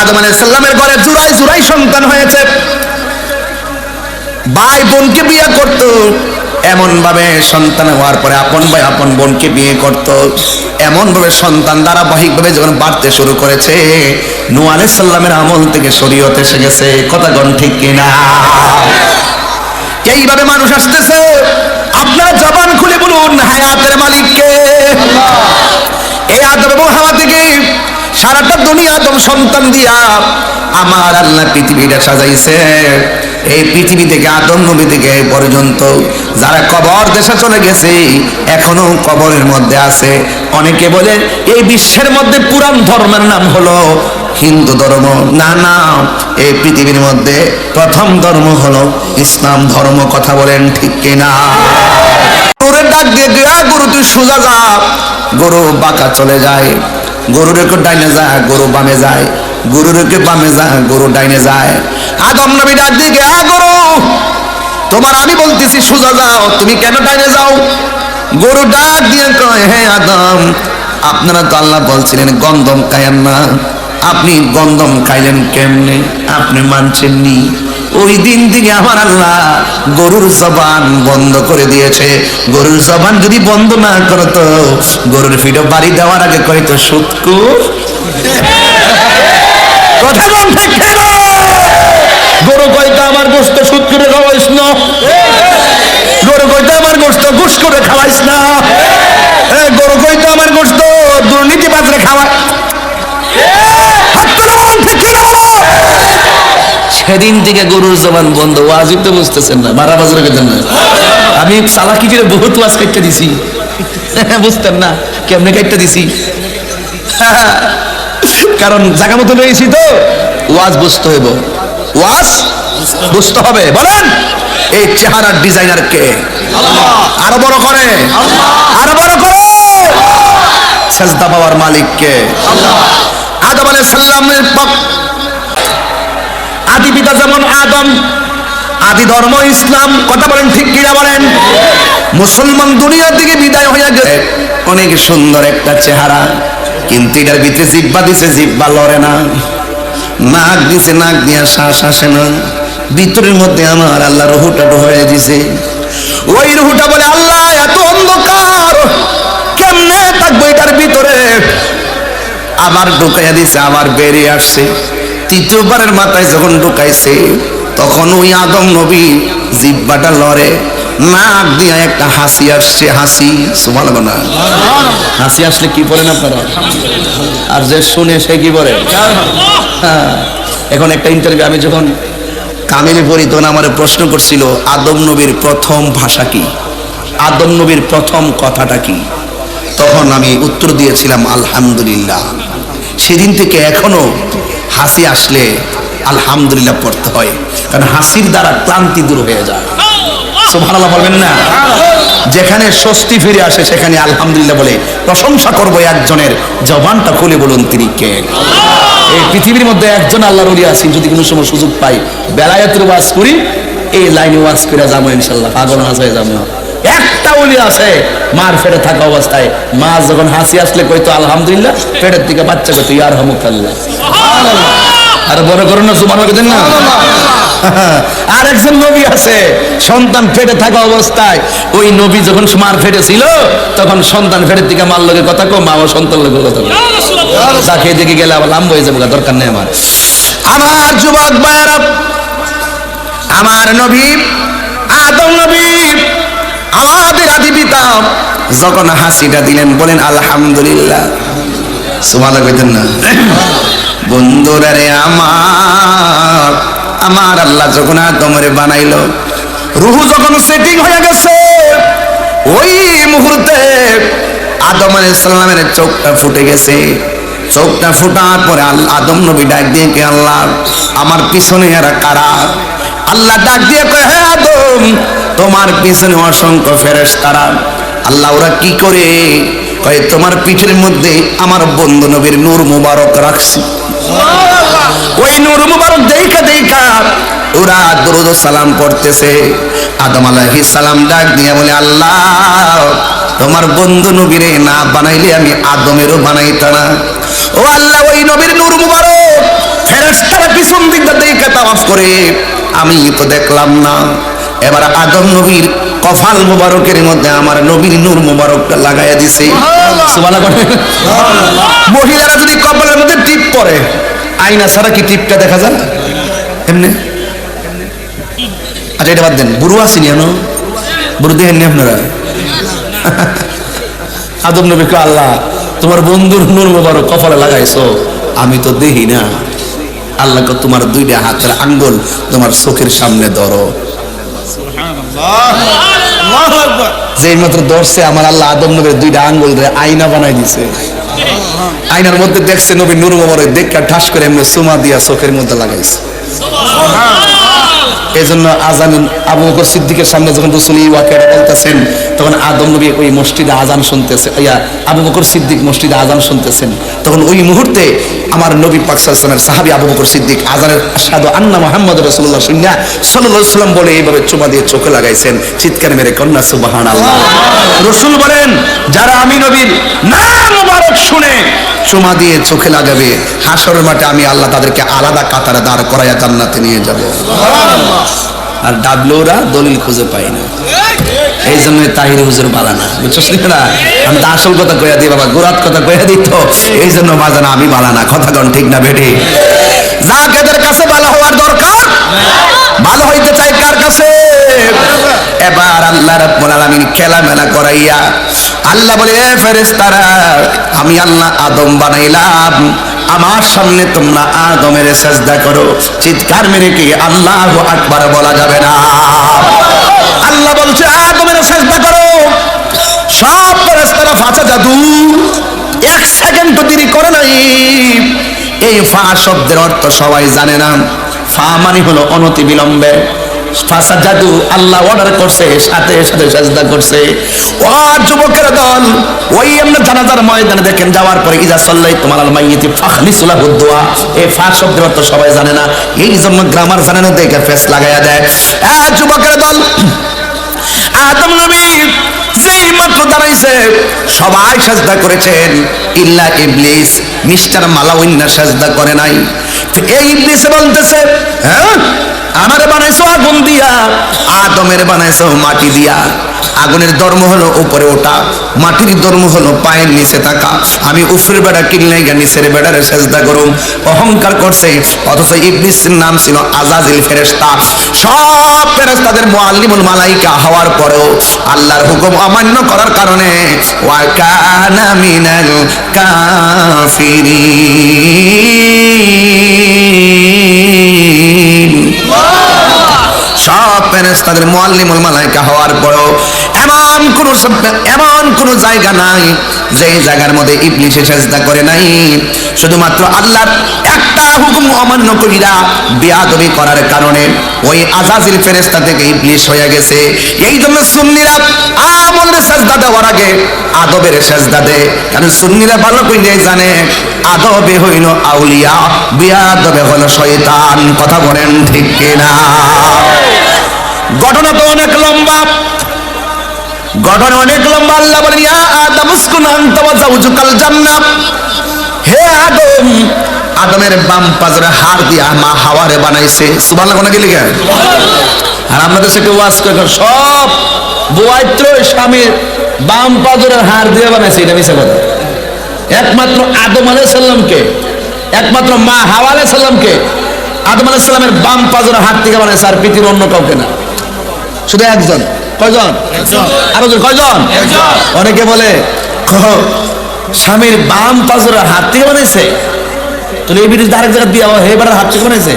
আদম আলাইহিস সালামের ঘরে জুরাই জুরাই সন্তান হয়েছে। ভাই বোনকে বিয়ে করত। এমন ভাবে সন্তান হওয়ার পরে আপন ভাই আপন বোনকে বিয়ে করত। এমন ভাবে সন্তান ধারাবাহিক ভাবে যখন বাড়তে শুরু করেছে, নূ আলাইহিস সালামের আমল থেকে শরীয়ত এসে গেছে। কথা গণ ঠিক কিনা? এইভাবে মানুষ আসতেছে? আপনারা জবান খুলে বলুন, হায়াতের মালিককে। এই আদম হাওয়া থেকে সারাটা দুনিয়া আদম সন্তান দিয়া আমার আল্লাহ পৃথিবীটা সাজাইছে। এই পৃথিবী থেকে আদম নবী থেকে পর্যন্ত যারা কবর দেশে চলে গেছে, এখনও কবরের মধ্যে আছে। অনেকে বলে, এই বিশ্বের মধ্যে পুরান ধর্মের নাম হলো হিন্দু ধর্ম। না না, এই পৃথিবীর মধ্যে প্রথম ধর্ম হলো ইসলাম ধর্ম, কথা বলেন ঠিক কিনা? গরুর ডাক দিয়া গরু তুই সোজা যা, গরু বাঁকা চলে যায়। গরুর একটু ডাইনে যায় গরু বামে যায়। গরুর একটু বামে যায় গরু ডাইনে যায়। আদম নবী ডাক গিয়ে, "আ গরু তোমার আমি বলতেছি সোজা যাও তুমি কেন ডাইনে যাও? গরু ডাক দিয়ে কয় হে আদম আপনারা তো আল্লাহ বলছিলেন গন্ধম খায়েন না। আপনি গন্ধম খাইলেন কেমনে? আপনি মানছেননি? ওই দিন থেকে আমার আল্লাহ গরুর জবান বন্ধ করে দিয়েছে। গরুর জবান যদি বন্ধ না করতো, গরুর ফিডো বাড়ি দেওয়ার আগে কয়তো সুৎকু কথা? গরু কয়তো আমার গোস্ত সুদ করে খাওয়াইস না। গরু কইতে, আমার গোস্ত ঘুষ করে খাওয়াইস না। সেদিন থেকে গরুর জবান বন্ধ। ওয়াজিব তো বুঝতেছেন না বারা বাজারে গেছেন না। আমি চালাকি করে বহুত ওয়াজ কেটে দিছি। বুঝতেন না, কেমনে কেটে দিছি? কারণ জায়গা মতো রয়েছি তো, ওয়াজ বুঝতে হইব। ওয়াজ বুঝতে হবে, বলেন। এই চেহারার ডিজাইনার কে? আরও বড় করে। আরও বড় করে। সেজদা পাওয়ার মালিক কে আদম আলাইহিস সালামের আদি পিতা যেমন আদম, আদি ধর্ম ইসলাম, কথা বলেন ঠিক কিনা বলেন? মুসলমান দুনিয়ার দিকে বিদায় হইয়া গেছে। অনেক সুন্দর একটা চেহারা, কিন্তু এটার ভিতরে জিব্বা দিছে জিব্বা লড়ে না। নাক দিছে, নাক দিয়া শ্বাস আসে না। ভিতরের মধ্যে আমার আল্লাহ রহুটা হয়ে দিছে। ওই রহুটা বলে, আল্লাহ, এত অন্ধকার, কেমনে থাকব এটার ভিতরে? আবার ঢুকাইয়া দিছে আবার বেরিয়ে আসছে। তৃতীয়বারের মাথায় যখন ঢুকাইছে তখন ওই আদম নবী জিব্বাটা লড়ে নাক দিয়া একটা হাসি আসছে হাসি সুমাল না হাসি আসলে কি বলেন আপনারা? আর যে শুনে সে কি বলে? হ্যাঁ। এখন একটা ইন্টারভিউ আমি যখন কামিলে পড়ি তখন আমার প্রশ্ন করছিল আদম নবীর প্রথম ভাষা কি? আদম নবীর প্রথম কথাটা কি? তখন আমি উত্তর দিয়েছিলাম আলহামদুলিল্লাহ। সেদিন থেকে এখনও হাসি আসলে আলহামদুলিল্লাহ পড়তে হয়। কারণ হাসির দ্বারা ক্লান্তি দূর হয়ে যায়। সুবহানাল্লাহ বলবেন না? যেখানে স্বস্তি ফিরে আসে, সেখানে আলহামদুলিল্লাহ বলে প্রশংসা করব একজনের। জবানটা খুলে বলুন তিনি কে? এই পৃথিবীর মধ্যে একজন আল্লাহর ওলি আছেন যদি কোনো সময় সুযোগ পাই বেলায়েতের ওয়াজ করি, এই লাইনে ওয়াজ করে যাব ইনশাল্লাহ পাগল না হয়ে যাব। একটা ওলি আছে, মার ফেটে থাকা অবস্থায়, মা যখন হাসি আসলে কইতো, আলহামদুলিল্লাহ পেটের দিকে বাচ্চা কইতো ইয়ার হামুকাল্লাহ আর বড় করুন না সুমান দেন না? আর একজন নবী আছে সন্তান ফেটে থাকা অবস্থায়। ওই নবী যখন মার ফেটে ছিল তখন সন্তান ফেটের দিকে মার লগে কথা কো মা সন্তান লগে কথা তাকে দিকে গেলে আবার লাম্ব হয়ে যাবে দরকার নেই আমার। আমার যুবক ভাইয়েরা আমার নবী আদম নবী আমাদের আদি পিতা যখন হাসিটা দিলেন বলেন আলহামদুলিল্লাহ। সুমালা কইতেন না। বন্ধুরা রে আমার আমার আল্লাহ যখন আদমরে বানাইল, রুহু যখন সেটিং হয়ে গেছে, ওই মুহূর্তে আদম আলাইহিস সালামের চোখটা ফুটে গেছে। চোখটা ফুটার পরে আদম নবী ডাক দিয়ে কে আল্লাহ, আমার পিছনে এরা কারা? আল্লাহ ডাক দিয়ে কয়, হে আদম, তোমার পিছনে অসংখ্য ফেরেশতারা। আল্লাহ ওরা কি করে? কয়, তোমার পিঠের মধ্যে আমার বন্ধু নবীর নূর মুবারক রাখছি। ওই নূর মুবারক দেখা দেখা ওরা দরুদ সালাম পড়তেছে। আদম আলাইহিস সালাম ডাক দিয়ে বলে আল্লাহ তোমার বন্ধু নবীরে না বানাইলে আমি আদমেরও বানাইতা না। ও আল্লাহ ওই নবীর নূর মুবারক ফেরেশতারা পিছন দিক দেখে তাওয়াফ করে? আমি তো দেখলাম না। এবার আদম নবীর কফাল মুবারকের মধ্যে আমার নবীর নূর মুবারকটা লাগাইয়া দিছে। সুবহানাল্লাহ। মহিলারা যদি টিপ পরে? আয়না ছাড়া কি টিপটা দেখা যায়? এমনি? আচ্ছা এটা বাদ দেন। বুড়ো আসেনি জানো বুড়ো দেখেননি আপনারা? আদম নবীকে আল্লাহ তোমার বন্ধুর নূর মুবারক কপালে লাগাইছো। আমি তো দেখি না। আল্লাহকে তোমার দুইটা হাতের আঙ্গুল তোমার চোখের সামনে ধরো। যেই মাত্র ধরছে আমার আল্লাহ আদম নবীর দুইটা আঙ্গুল রে আয়না বানাই দিছে। আয়নার মধ্যে দেখছে নবী নূর মোবারক দেখা ঠাস করে এমনি সুমা দিয়া চোখের মধ্যে লাগাইছে। এই জন্য আজান আবু বকর সিদ্দিকের সামনে যখন রসুল এই বলতেছেন তখন আদম নবী ওই মসজিদে আজান শুনতেছে ইয়া আবু বকর সিদ্দিক মসজিদে আজান শুনতেছেন। তখন ওই মুহূর্তে আমার নবী পাক সাল্লামের সাহাবী আবু বকর সিদ্দিক আজানের সাদু আন্না মোহাম্মদ রসুল্লাহ শুনিয়া সাল্লাল্লাহু সাল্লাম বলে এইভাবে চুমা দিয়ে চোখে লাগাইছেন চিৎকার মেরে কন্যা সুবাহান আল্লাহ রসুল বলেন যারা আমি নবীর নাম মুবারক শুনে চুমা দিয়ে চোখে লাগাবে হাসরের মাঠে আমি আল্লাহ তাদেরকে আলাদা কাতারে দাঁড় করাইয়া জান্নাতে নিয়ে যাব। আর ডাবলুরা দলিল খুঁজে পাই না। এই জন্য তাহির হুজুর বালা বুঝছিস না? আমি তো আসল কথা কইয়া দিই, বাবা, গোরাত কথা কইয়া দিত এই জন্য বাজানা আমি বালা না, কথা কন, ঠিক না বেটি? যাক এদের কাছে ভালো হওয়ার দরকার, ভালো হইতে চাই কার কাছে? এবার আল্লাহ রাব্বুল আলামিন খেলা মেলা করাইয়া আল্লাহ বলে, এ ফেরেশতারা, আমি আল্লাহ আদম বানাইলাম। আমার সামনে তোমরা আদমের সেজদা করো। চিৎকার মেরে কি আল্লাহু আকবার বলা যাবে না? আল্লাহ বলছে আদমের সেজদা করো। সব ফেরেশতারা ফাঁচা জাদু। এক সেকেন্ড দেরি করে নাই, এই ফা শব্দের অর্থ সবাই জানে না। ফা মানে হলো অনতি বিলম্বে। ফাসা জাদু আল্লাহ অর্ডার করছে, সাথে সাথে সাজদা করছে। ও যুবকের দল, ওই আমরা জানাজার ময়দানে দেখেন, যাওয়ার পরে ইজা সাল্লাই তোমার আল মাইয়িতি ফাখলিসুলা হুদ্দুয়া এই ফা শব্দের অর্থ সবাই জানে না। এই জন্য গ্রামার জানে না দেখে ফেস লাগাইয়া দেয় যুবকের দল আদম নবী মাত্র দাঁড়াইছে। সবাই সাজদা করেছেন। ইল্লা ইবলিস, মিস্টার সাজদা করে নাই। এই ইবলিসে বলতেছে হ্যাঁ আমারে বানাইছো আগুন দিয়া, আদমের বানাইছো মাটি দিয়া। আগুনের ধর্ম হলো উপরে ওঠা, মাটির ধর্ম হলো পায়ের নিচে থাকা। আমি উপরের বেড়া কিনলে গা নিচের বেড়ারে সেজদা করুম। অহংকার করছে, অথচ ইবলিসের নাম ছিল আজাজিল ফেরেশতা। সব ফেরেশতাদের মুআল্লিমুল মালাইকা হওয়ার পরেও আল্লাহর হুকুম অমান্য করার কারণে মিনাল কাফিরিন। সব ফেরেশতাদের মোয়াল্লিমুল মালাইকা হওয়ার পরেও এমন কোন এমন কোন জায়গা নাই যে জায়গার মধ্যে ইবলিসে সেজদা করে নাই। শুধুমাত্র আল্লাহর একটা হুকুম অমান্য কইরা বিয়াদবি করার কারণে ওই আজাজিল ফেরেশতা থেকে ইবলিস হয়ে গেছে। এই জন্য সুন্নিরা আমলের সেজদা দেওয়ার আগে আদবের সেজদা দেয়। কারণ সুন্নিরা ভালো কইলে জানে, আদবে হইল আউলিয়া, বিয়াদবে হলো শয়তান। কথা বলেন ঠিক কিনা? ঘটনা তো অনেক লম্বা। ঘটনা অনেক লম্বা, আল্লাহ বলেন, ইয়া আদম উসকুন আনতা ওয়া যাওজুকাল জান্নাহ। হে আদম, আদমের বাম পাজরে হাড় দিয়া মা হাওয়ারে বানাইছে। সুবহানাল্লাহ কোন গেলি কেন আর আমাদের সাথে ওয়াজ করে সব বুয়াইত্র স্বামীর বাম পাজরের হাড় দিয়ে বানাইছে, এটা মিশে কথা। একমাত্র আদম আলাইহিস সালামকে, একমাত্র মা হাওয়া আলাইহিস সালামকে আদম আলাইহিস সালামের বাম পাজরের হাড় থেকে বানাইছে, আর পৃথিবীর অন্য কাউকে না। শুধু একজন। কয়জন? আরও কয়জন? অনেকে বলে স্বামীর বাম পাজরের হাত থেকে বানাইছে। তাহলে এই বিদেশ আরেক জায়গায় বিয়ে হেবারের হাত থেকে বানাইছে।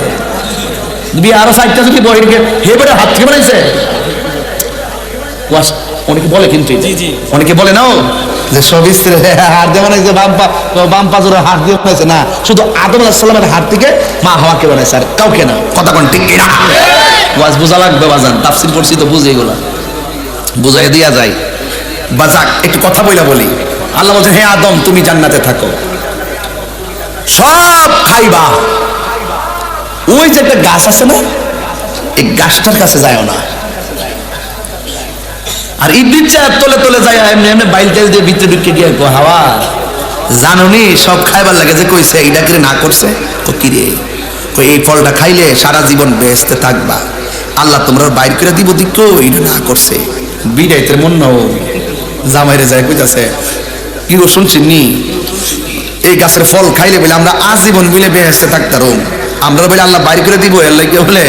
বিয়ে আরও চারটা যদি বহিরকে হেবারের হাত থেকে বানাইছে। অনেকে বলে কিন্তু অনেকে বলে নাও যে সব স্ত্রী হাত দিয়ে বানাইছে বাম পা বাম হাত দিয়ে বানাইছে। না শুধু আদম আলাহ হাত থেকে মা হাওয়াকে বানাইছে আর কাউকে না। কথা কোন ঠিক কিনা? ওয়াজ বোঝা লাগবে বাজান তাফসির পড়ছি তো বুঝে এগুলা বুঝাই দিয়া যায়। বা যাক, একটু কথা বইলা বলি। আল্লাহ বলছে হে আদম, তুমি জান্নাতে থাকো। সব খাইবা। ওই যে একটা গাছ আছে না, এই গাছটার কাছে যায় না। আর ইডলির চায়ের তলে তলে যায় এমনি এমনি বাইল তেল দিয়ে ভিতরে ঢুকে গিয়ে হাওয়া। জানুনি, সব খাইবার লাগে যে কইছে এইটা করে না করছে? তো কি রে তো এই ফলটা খাইলে সারা জীবন বেহেস্তে থাকবা। আল্লাহ তোমরা বাইর করে দিব দিক এটা না করছে? বিদাইতে মন না জামাইরে যায় কইতাছে গো শুনছি নি? এই গাছের ফল খাইলে বলে আমরা আজীবন মিলে বেহেস্তে থাকতাম আমরা বলে আল্লাহ বাইর করে দিব, এর লাগে বলে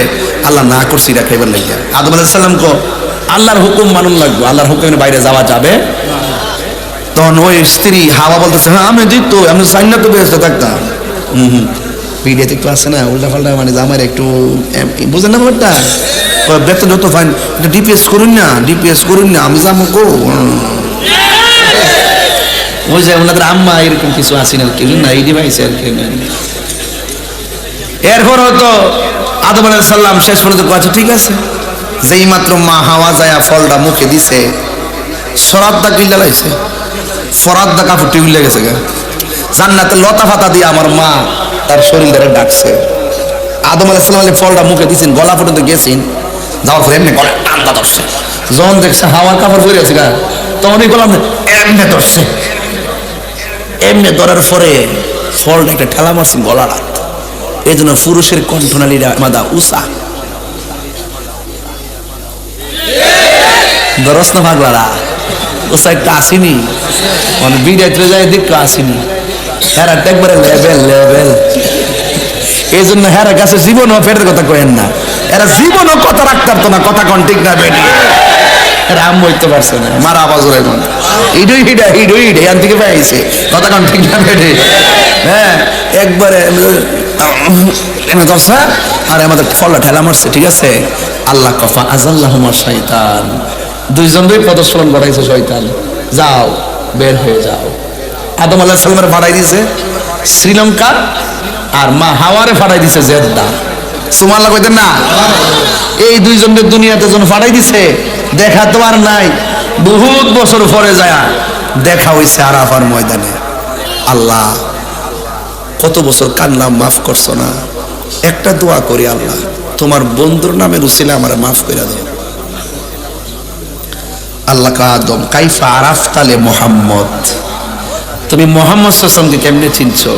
আল্লাহ না করছি এটা খাইবার লাগিয়া আদম আলাইহিস সালাম কো, আল্লাহর হুকুম মানুন লাগবে, আল্লাহর হুকুমের বাইরে যাওয়া যাবে? তখন ওই স্ত্রী হাওয়া বলতেছে হ্যাঁ আমি দিত, আমি চাই না তো বেহেস্তে থাকতাম। হুম হুম। ভিডিওতে একটু আছে না উল্টা পাল্টা মানে আমার একটু বুঝেন না ব্যাপারটা? বেতন যত ফাইন ডিপিএস করুন না ডিপিএস করুন না আমি যাব কো ওই যে ওনাদের আম্মা এরকম কিছু আসেন আর কি না এই ডিভাইস আর কি এরপর হয়তো আদম সালাম শেষ পর্যন্ত কথা ঠিক আছে যেই মাত্র মা হাওয়া যায় ফলটা মুখে দিছে সরাদ্দা কিল্লা লাইছে ফরাদ্দা কাপড় টিউল লেগেছে গা জান্নাতে লতা ফাতা দিয়ে আমার মা তার শরীর ধরে ডাকছে আদম আলাইহিস সালাম আলী ফলটা মুখে দিছেন গলা পর্যন্ত গেছেন যাওয়ার পর এমনি গলা টানটা ধরছে। যখন দেখছে হাওয়ার কাপড় পরে আছে গা, তখনই গলা এমনি ধরছে। এমনি ধরার পরে ফলটা একটা ঠেলা মারছেন গলা রাত। এই জন্য পুরুষের কণ্ঠনালীরা মাদা উষা দরস না পাগলারা উষা একটা আসেনি। মানে বিদায়তে যায় দেখতে আসেনি। হ্যাঁ একবারে লেভেল লেভেল এই জন্য হ্যাঁ কাছে জীবনও ফেরের কথা কয়েন না। এরা জীবনও কথা রাখতে পারতো না, কথা কন, ঠিক না, বেটি। এরা আম হইতে পারছে না, মারা আওয়াজ ওরা এখন। ইডু হিডা ইডু হিডে এখান থেকে পাইছে কথা কন, ঠিক না, বেটি। হ্যাঁ একবারে এনে দশা আর আমাদের ফলটা ঠেলা মারছে, ঠিক আছে? আল্লাহ কফা আজাল্লাহ শয়তান। দুইজনই প্রদর্শন করাইছে শয়তান। যাও, বের হয়ে যাও। আদম আল্লাহ সালামের ভাড়াই দিছে শ্রীলঙ্কা আর মা হাওয়ারে ফাড়াই দিছে জেদ্দা। সুমাল্লা কইতেন না? এই দুইজনের দুনিয়াতে যখন ফাড়াই দিছে, দেখা তো আর নাই। বহুত বছর পরে যায়, দেখা হইছে আরাফার ময়দানে। আল্লাহ, কত বছর কান্নাম মাফ করছ না? একটা দোয়া করি আল্লাহ, তোমার বন্ধুর নামে রুসিলে আমার মাফ করে দাও। আল্লাহ কা আদম, কাইফা আরাফতালে মোহাম্মদ। তুমি মোহাম্মদ সাল্লামকে কেমনে চিনছো?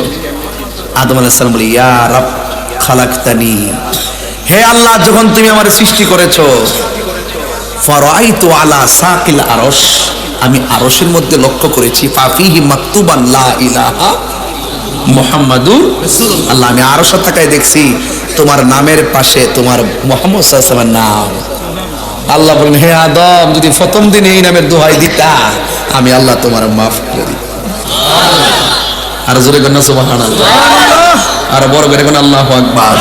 আদম আলাইহিস সালাম বলি, ইয়া রাব খালাকতানি। হে আল্লাহ, যখন তুমি আমার সৃষ্টি করেছ ফারাইতু আলা সাকিল আরশ, আমি আরশের মধ্যে লক্ষ্য করেছি ফাফিহি মাকতুবান লা ইলাহা মোহাম্মদুর আল্লাহ, আমি আরশের তাকায় দেখছি, তোমার নামের পাশে তোমার মোহাম্মদ সাল্লাল্লাহু নাম। আল্লাহ বলেন হে আদম, যদি প্রথম দিন এই নামের দোহাই দিতা, আমি আল্লাহ তোমার মাফ করি আর জোরে কন্যা সুবাহান আর বড় করে কোন আল্লাহ আকবার।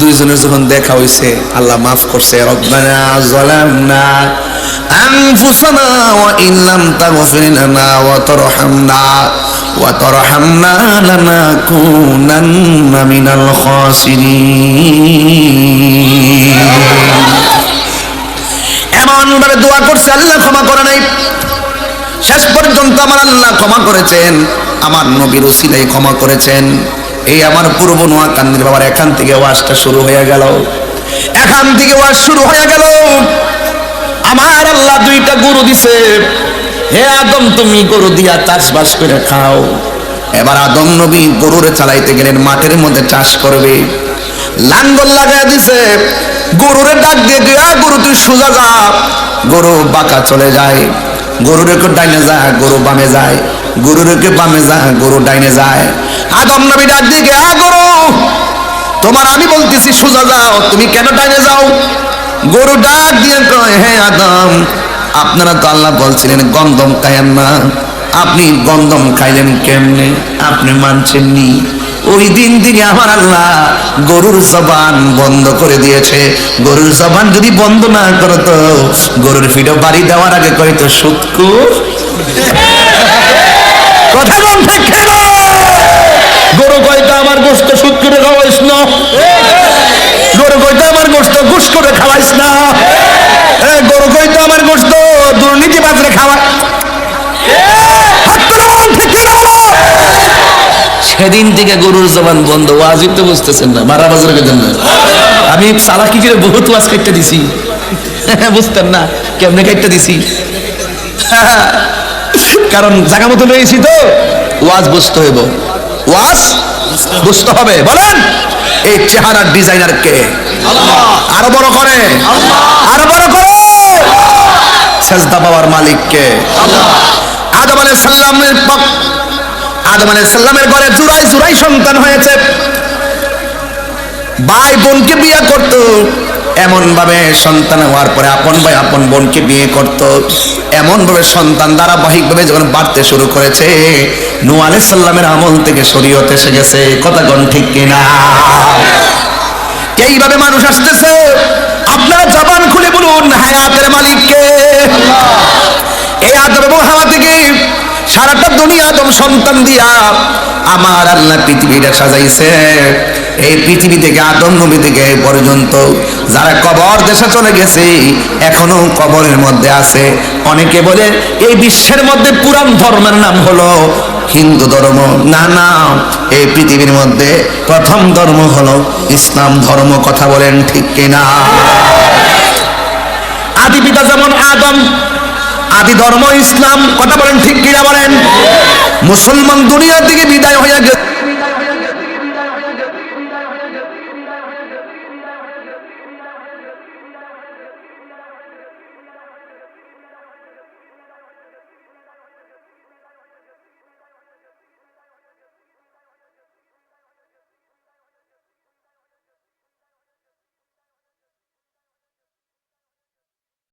দুইজনের যখন দেখা হইছে আল্লাহ মাফ করছে রব্বানা যালামনা আনফুসানা ওয়া ইন লাম তাগফির লানা ওয়া তারহামনা ওয়া তারহামনা লানাকুনান্না মিনাল খাসিরিন। এমন ভাবে দোয়া করছে আল্লাহ ক্ষমা করে নাই। শেষ পর্যন্ত আমার আল্লাহ ক্ষমা করেছেন, আমার নবীর উসিলাই ক্ষমা করেছেন। এই আমার পূর্ব নোয়া কান্দির বাবার এখান থেকে ওয়াজটা শুরু হয়ে গেল। এখান থেকে ওয়াজ শুরু হয়ে গেল। আমার আল্লাহ দুইটা গরু দিছে। হে আদম, তুমি গরু দিয়া চাষবাস করে খাও। এবার আদম নবী গরুরে চালাইতে গেলেন মাঠের মধ্যে চাষ করবে। লাঙ্গল লাগাই দিছে। গরুরে ডাক দিয়ে দিয়া, গরু, তুই সোজা যা। গরু বাঁকা চলে যায়। গরুর একটু ডাইনে যায়, গরু বামে যায়। গরুর একটু বামে যায়, গরু ডাইনে যায়। আদম নবী ডাক দিয়ে "আ গরু, তোমার আমি বলতেছি সোজা যাও, তুমি কেন ডাইনে যাও? গরু ডাক দিয়ে কয়, হে আদম, আপনারা তো আল্লাহ বলছিলেন গন্ধম খায়েন না। আপনি গন্ধম খাইলেন কেমনে? আপনি মানছেন নি ওই দিন থেকে আমার আল্লাহ গরুর জবান বন্ধ করে দিয়েছে। গরুর জবান যদি বন্ধ না করতো গরুর ফিডো বাড়ি দেওয়ার আগে কয়তো সুৎকুর কথা বল গরু কয়টা আমার গোস্ত সুদ করে খাওয়াইস না। গরু কয়টা আমার গোস্ত ঘুষ করে খাওয়াইস না। গরু কয়টা আমার গোস্ত দুর্নীতি বাজরে খাওয়া সেদিন থেকে গরুর জবান বন্ধ ওয়াজিব তো বুঝতেছেন না মারা বাজারে গেছেন না আমি চালাকি করে বহুত ওয়াজ কেটে দিছি। বুঝতেন না কেমনে কেটে দিছি। কারণ জায়গা মতো রয়েছি তো ওয়াজ বুঝতে হইব। ওয়াজ বুঝতে হবে বলেন। এই চেহারার ডিজাইনার কে? আরও বড় করে। আরও বড় করে। সেজদা পাওয়ার মালিক কে আদম আলাইহিস সালামের আদম আলাইহিস সালামের ঘরে জুরাই জুরাই সন্তান হয়েছে। ভাই বোনকে বিয়ে করত। এমন ভাবে সন্তান হওয়ার পরে আপন ভাই আপন বোনকে বিয়ে করত। এমন ভাবে সন্তান ধারাবাহিক ভাবে যখন বাড়তে শুরু করেছে নু আলাইহিস সাল্লামের আমল থেকে শরীয়ত এসে গেছে। কথা কোন ঠিক কিনা? এইভাবে মানুষ আসতেছে। আপনারা জবান খুলে বলুন, হায়াতের মালিককে। এই আদম হাওয়া সারাটা দুনিয়া আদম সন্তান দিয়া আমার আল্লাহ পৃথিবীটা সাজাইছে। এই পৃথিবী থেকে আদম নবী থেকে পর্যন্ত যারা কবর দেশে চলে গেছে, এখনও কবরের মধ্যে আছে। অনেকে বলে, এই বিশ্বের মধ্যে পুরান ধর্মের নাম হলো হিন্দু ধর্ম। না না, এই পৃথিবীর মধ্যে প্রথম ধর্ম হলো ইসলাম ধর্ম, কথা বলেন ঠিক কিনা? আদি পিতা যেমন আদম আদি ধর্ম ইসলাম কথা বলেন ঠিক কিনা বলেন? মুসলমান দুনিয়া থেকে বিদায় হইয়া গেছে।